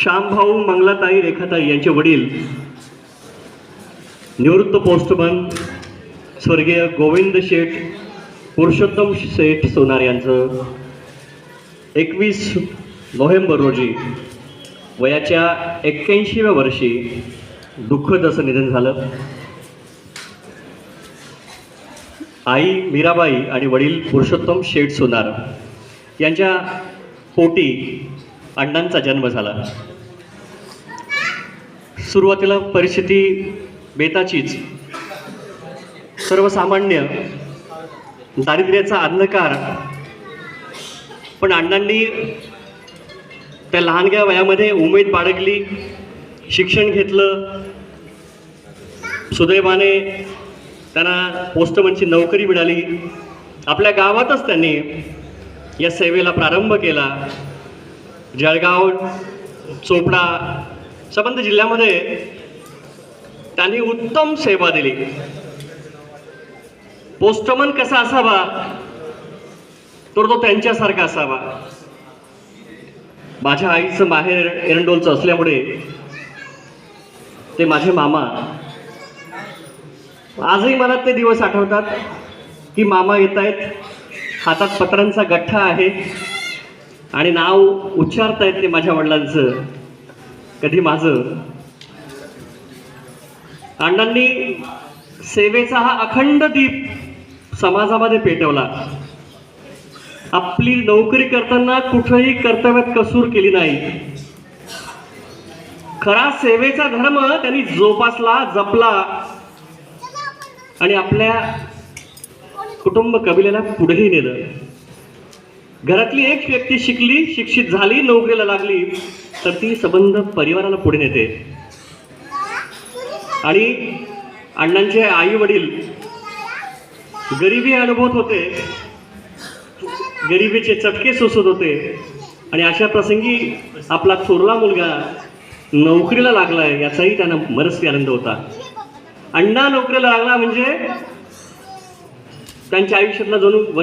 श्यामभाऊ मंगलाताई रेखाताई यांचे वडील निवृत्त पोस्टमन स्वर्गीय गोविंद शेठ पुरुषोत्तम शेठ सोनार यांचं एकवीस नोव्हेंबर रोजी वयाच्या एक्क्याऐंशीव्या वर्षी दुःखद असं निधन झालं. आई मीराबाई आणि वडील पुरुषोत्तम शेठ सोनार यांच्या पोटी अण्णांचा जन्म झाला. सुरुवातीला परिस्थिती बेताचीच. सर्वसामान्य दारिद्र्याचा अंधकार. पण अण्णांनी त्या लहानग्या वयामध्ये उमेद बाळगली शिक्षण घेतलं. सुदैवाने त्यांना पोस्टमनची नोकरी मिळाली. आपल्या गावातच त्यांनी या सेवेला प्रारंभ केला. जळगाव चोपडा संबंध जिल्ह्यामध्ये त्यांनी उत्तम सेवा दिली. पोस्टमन कसा असावा? तर तो त्यांच्यासारखा असावा. माझ्या आईचं माहेर एरंडोलचं असल्यामुळे ते माझे मामा. आजही मला ते दिवस आठवतात की मामा येत आहेत हातात पत्रांचा गठ्ठा आहे. आणि नाव उच्चारतायत नाही माझ्या वडिलांचं. कधी माझं? अण्णांनी सेवेचा हा अखंड दीप समाजामध्ये पेटवला. आपली नोकरी करताना कुठंही कर्तव्यात कसूर केली नाही. खरा सेवेचा धर्म त्यांनी जोपासला जपला. आणि आपल्या कुटुंब कबिलेला पुढेही नेलं. घरातली एक व्यक्ती शिकली शिक्षित झाली नोकरीला लागली तर ती संबंध परिवाराला पुढे नेते. आणि अण्णांचे आई वडील गरिबी अनुभवत होते. गरिबीचे चटके सोसत होते. आणि अशा प्रसंगी आपला थोरला मुलगा नोकरीला लागलाय याचाही त्यांना मनस्वी आनंद होता. अण्णा नोकरीला लागला म्हणजे त्यांच्या आयुष्यातला जणू वन